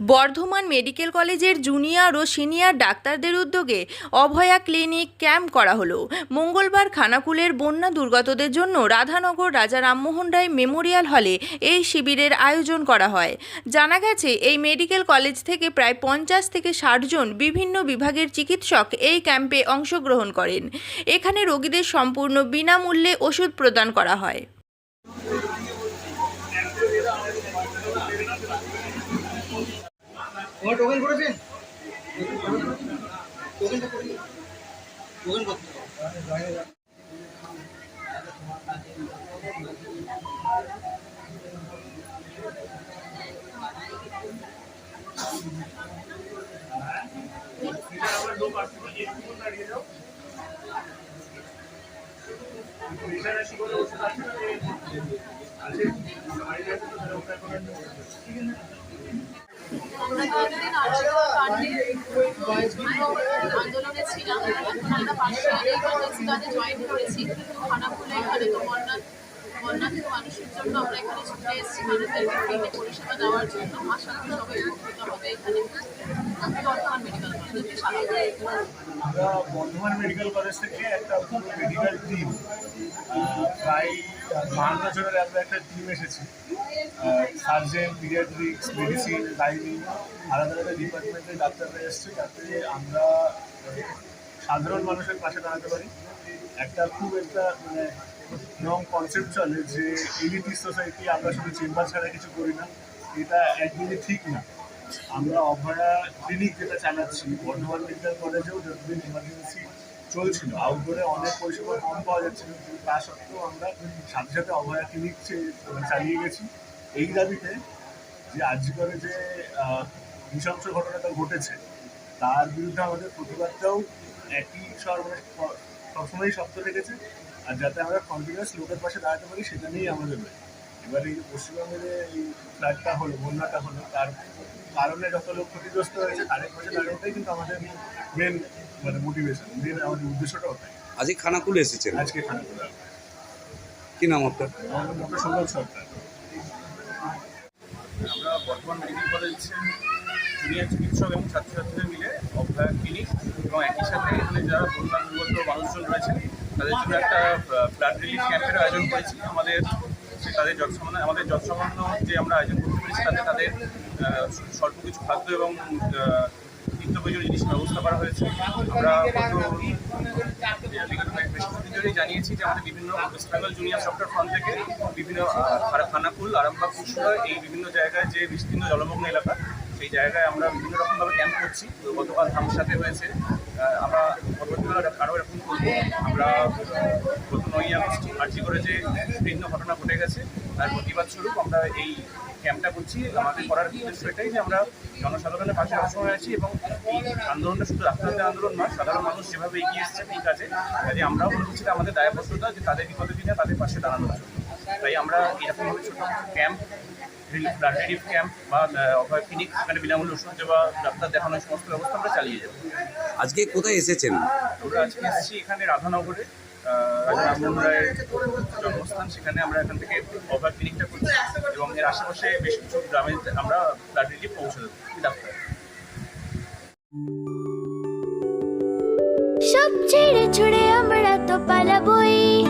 Bardhaman medical কলেজের junior ও senior ডাক্তারদের উদ্যোগে অভয়া ক্লিনিক ক্যাম্প করা হলো। মঙ্গলবার খানাকুলের বন্যা দুর্গতদের জন্য রাধানগর রাজা রামমোহন রায় মেমোরিয়াল হলে এই শিবিরের আয়োজন করা হয়। জানা গেছে, এই মেডিকেল কলেজ থেকে প্রায় পঞ্চাশ থেকে ষাট জন বিভিন্ন বিভাগের চিকিৎসক এই ক্যাম্পে অংশগ্রহণ করেন। এখানে রোগীদের সম্পূর্ণ বিনামূল্যে ওষুধ প্রদান করা হয়। তোমার টোকেন করেছেন টোকেনটা করে। টোকেন করতে হবে। আন্দোলনে ছিলাম এখন আমরা ইমার্জেন্সি জয়েন করেছি খানাপুলে এখানে তো বন্যা বন্যাধিত মানুষের জন্য আমরা এখানে ছুটে এসেছি, মানুষদেরকে ফ্রিতে পরিষেবা দেওয়ার জন্য। আশা করি সবাই উপকৃত হবে এখানে। বর্তমান মেডিকেল আমরা বর্ধমান মেডিকেল কলেজ থেকে একটা মেডিকেল টিম প্রায় বাহান্ন জনের আমরা একটা টিম এসেছি। সার্জেন পিডিয়াট্রিক্স মেডিসিন গাইনি আলাদা আলাদা ডিপার্টমেন্টের ডাক্তাররা এসছে, যাতে আমরা সাধারণ মানুষের পাশে দাঁড়াতে পারি। একটা খুব একটা মানে রং কনসেপ্ট চলে যে এলিটি সোসাইটি আমরা শুধু চেম্বার ছাড়া কিছু করি না, এটা একদিনে ঠিক না। আমরা অভয়া ক্লিনিক যেটা চালাচ্ছি, বর্ধমান মেডিকেল কলেজেও যতদিন ইমার্জেন্সি চলছিল আউটডোরে অনেক পরিষেবা কম পাওয়া যাচ্ছিল, কিন্তু তা সত্ত্বেও আমরা সাথে সাথে অভয়া ক্লিনিক চে- চালিয়ে গেছি। এই দাবিতে যে আজকে যে নৃশংস ঘটনাটা ঘটেছে, তার বিরুদ্ধে আমাদের প্রতিবাদটাও একই স্বর মানে স- সবসময়ই শক্ত রেখেছে আর যাতে আমরা কন্টিনিউয়াস লোকের পাশে দাঁড়াতে পারি সেটা নিয়েই আমাদের লড়াই। এবার এই যে পশ্চিমবঙ্গে যে এই ফ্ল্যাটটা হলো বন্যাটা হলো তার কারণে যত লোক ক্ষতিগ্রস্ত হয়েছে তাদের পাশে দাঁড়ানোটাই কিন্তু আমাদের মেন মানে মোটিভেশন মেন আমাদের উদ্দেশ্যটা ওটাই। আজকে খানাকুলে এসেছেন? আজকে খানা করে কি নাম আপনার? আমাদের ডক্টর সুন্দর সরকার। আমরা বর্তমান মেডিকেল কলেজ জুনিয়র চিকিৎসক এবং ছাত্রছাত্রীদের মিলে ক্লিনিক এবং একই সাথে এখানে যারা বন্যা দুর্গত মানুষজন রয়েছেন, তাদের জন্য একটা ব্লাড রিলিফ ক্যাম্পের আয়োজন করেছি। আমাদের তাদের যৎসামান্য আমাদের যৎসামান্য যে আমরা আয়োজন করতে পেরেছি, তাতে তাদের স্বল্প কিছু খাদ্য এবং নিত্য প্রয়োজনীয় জিনিস ব্যবস্থা করা হয়েছে। আমরা গত বিগত জানিয়েছি যে আমাদের বিভিন্ন West Bengal junior doctor front থেকে বিভিন্ন খানাকুল, আরামবাগ কুশলা এই বিভিন্ন জায়গায় যে বিস্তীর্ণ জলমগ্ন এলাকা, সেই জায়গায় আমরা বিভিন্ন রকমভাবে ক্যাম্প করছি। গতকাল ধামসাতে হয়েছে। আমরা পরবর্তীকালে আরও এরকম করব। আমরা গত নয়ই আগস্ট আর্জি করে যে বিভিন্ন ঘটনা ঘটে গেছে, তার প্রতিবাদ স্বরূপ আমরা এই ক্যাম্পটা করছি আমাদের করার উদ্দেশ্য এটাই যে আমরা জনসাধারণের পাশে সবসময় আছি এবং এই আন্দোলনটা শুধু ডাক্তারদের আন্দোলন নয় সাধারণ মানুষ যেভাবে এগিয়ে এসেছেন এই কাজে কাজে আমরাও মনে করছি আমাদের দায়বদ্ধতা যে তাদের বিপদের দিনে তাদের পাশে দাঁড়ানো তাই আমরা এরকমভাবে ছোটো ক্যাম্প ব্লাড রিলিফ ক্যাম্প বা অভয় ক্লিনিক এখানে বিনামূল্যে ওষুধ দেওয়া ডাক্তার দেখানোর সমস্ত ব্যবস্থা আমরা চালিয়ে যাব। আজকে কোথায় এসেছেন? আমরা আজকে এসেছি এখানে রাধানগরে। রামমোহন জন্মস্থান সেখানে আমরা এখান থেকে ক্লিনিকটা করছি এবং এর আশেপাশে বেশ কিছু গ্রামে আমরা ব্লাড রিলিফ পৌঁছে দেবো। ডাক্তার? সব ছেড়ে ছুড়ে আমরা তো পালাবই।